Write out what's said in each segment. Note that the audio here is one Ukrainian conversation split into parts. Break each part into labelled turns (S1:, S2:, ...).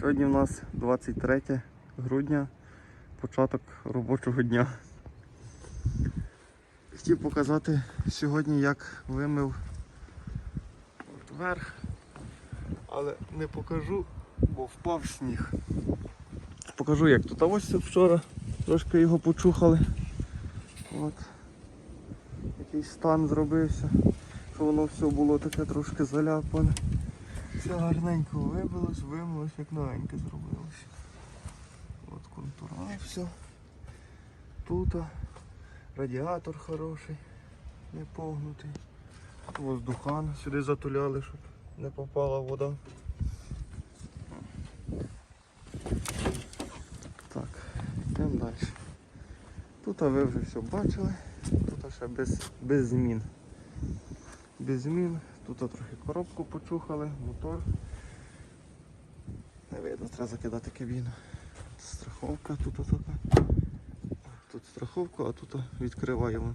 S1: Сьогодні в нас 23 грудня, початок робочого дня. Хотів показати сьогодні, як вимив от верх, але не покажу, бо впав сніг. Покажу, як тут. А ось вчора трошки його почухали. От. Якийсь стан зробився, що воно все було таке трошки заляпане. Все гарненько вибилось, вимилось, як новеньке зробилось. От контура, все. Тут радіатор хороший, не погнутий. Воздухан сюди затуляли, щоб не попала вода. Так, йдемо далі. Тут ви вже все бачили, тут ще без, без змін. Без змін. Тут трохи коробку почухали, мотор. Не видно, треба закидати кабіну. Страховка тут така. Тут страховка, а тут відкриваємо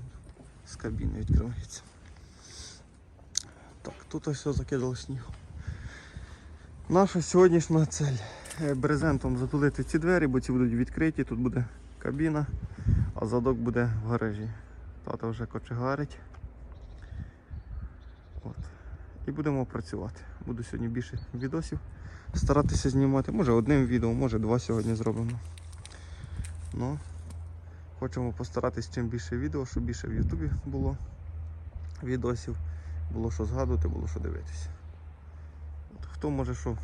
S1: з кабіни відкривається. Так, тут все закидало снігом. Наша сьогоднішня цель е, брезентом затулити ці двері, бо ці будуть відкриті, тут буде кабіна, а задок буде в гаражі. Тата вже кочегарить. От. І будемо працювати. Буду сьогодні більше відосів старатися знімати. Може одним відео, може два сьогодні зробимо. Ну, хочемо постаратись чим більше відео, щоб більше в Ютубі було відосів, було що згадувати, було що дивитися. От, хто може що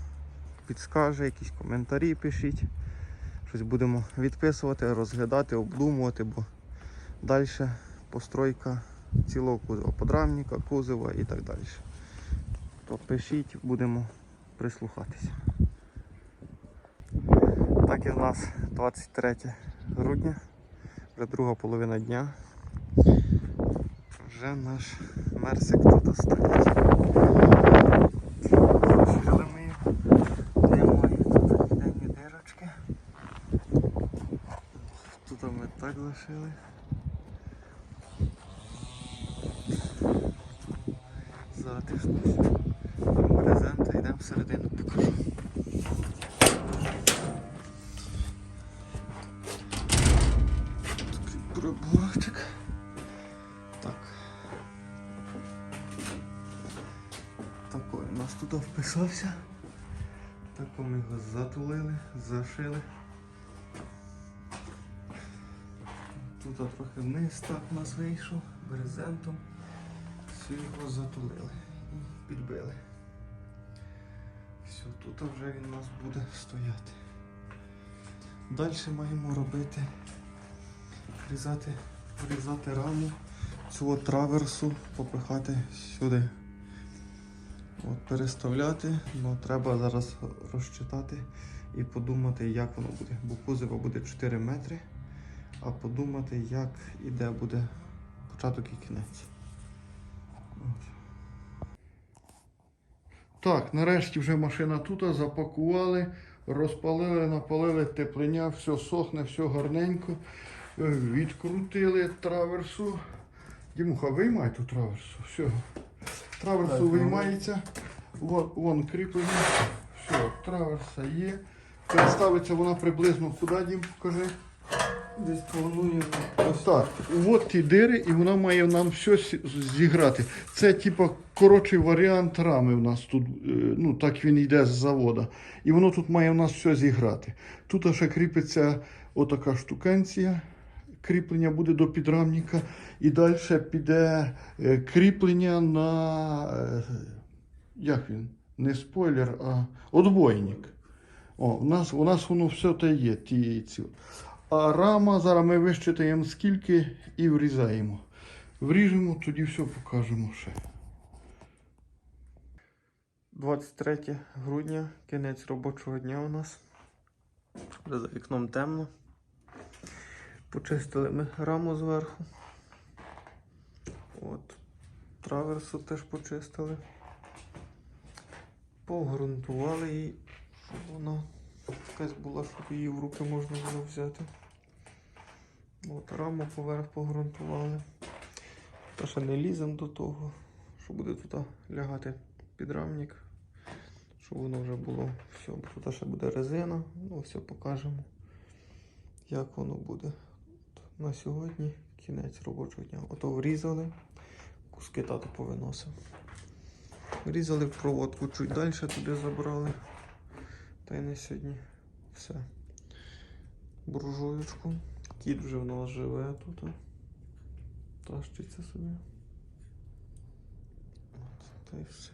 S1: підскаже, якісь коментарі пишіть. Щось будемо відписувати, розглядати, обдумувати, бо далі постройка цілого кузова, подрамника, кузова і так далі. То пишіть, будемо прислухатися. Так і в нас 23 грудня, вже друга половина дня. Вже наш мерсик тут стоїть. Зашили ми його. Тут ніде дирочки. Тут ми так зашили. Затишно всередину покажу. Такий приборчик. Так. Такой у нас тут вписався. Тако ми його затулили, зашили. Тут трохи вниз так у нас вийшов брезентом. Все його затулили і підбили. Все, тут вже він у нас буде стояти. Далі маємо робити, врізати, врізати раму цього траверсу, попихати сюди. От, переставляти, але треба зараз розчитати і подумати, як воно буде. Бо кузова буде 4 метри, а подумати, як і де буде початок і кінець. От.
S2: Так, нарешті вже машина тут запакували, розпалили, напалили теплення, все сохне, все гарненько. Е, Відкрутили траверсу. Дімуха, виймай ту траверсу. Все. Траверсу виймається. Вон, вон кріплення. Все, траверса є. Переставиться вона приблизно куди, Дім, покажи.
S1: Десь планую.
S2: Ось так. От ті дири, і вона має нам все зіграти. Це типа коротший варіант рами у нас тут. е, Ну так він йде з завода. І воно тут має у нас все зіграти. Тут ще кріпиться отака штукенція. Кріплення буде до підрамника. І далі піде е, кріплення на. е, Як він? Не спойлер, а отбойник. О, у нас, у нас воно все те є. Ті, ці. А рама зараз ми вищитаємо скільки і врізаємо. Вріжемо, тоді все покажемо ще.
S1: 23 грудня, кінець робочого дня у нас. За вікном темно. Почистили ми раму зверху. От. Траверсу теж почистили. Погрунтували її, щоб вона якась була, щоб її в руки можна було взяти. От, раму поверх погрунтували. Та ще не ліземо до того, що буде тут лягати підрамник. щоб воно вже було все. Тут ще буде резина, ну все покажемо, як воно буде. От На сьогодні кінець робочого дня. Ото врізали, куски тато повиносив. Врізали в проводку, чуть далі туди забрали. Та й на сьогодні все. Буржуючку. Кіт вже в нас живе тут. Тащиться собі. От, та й все.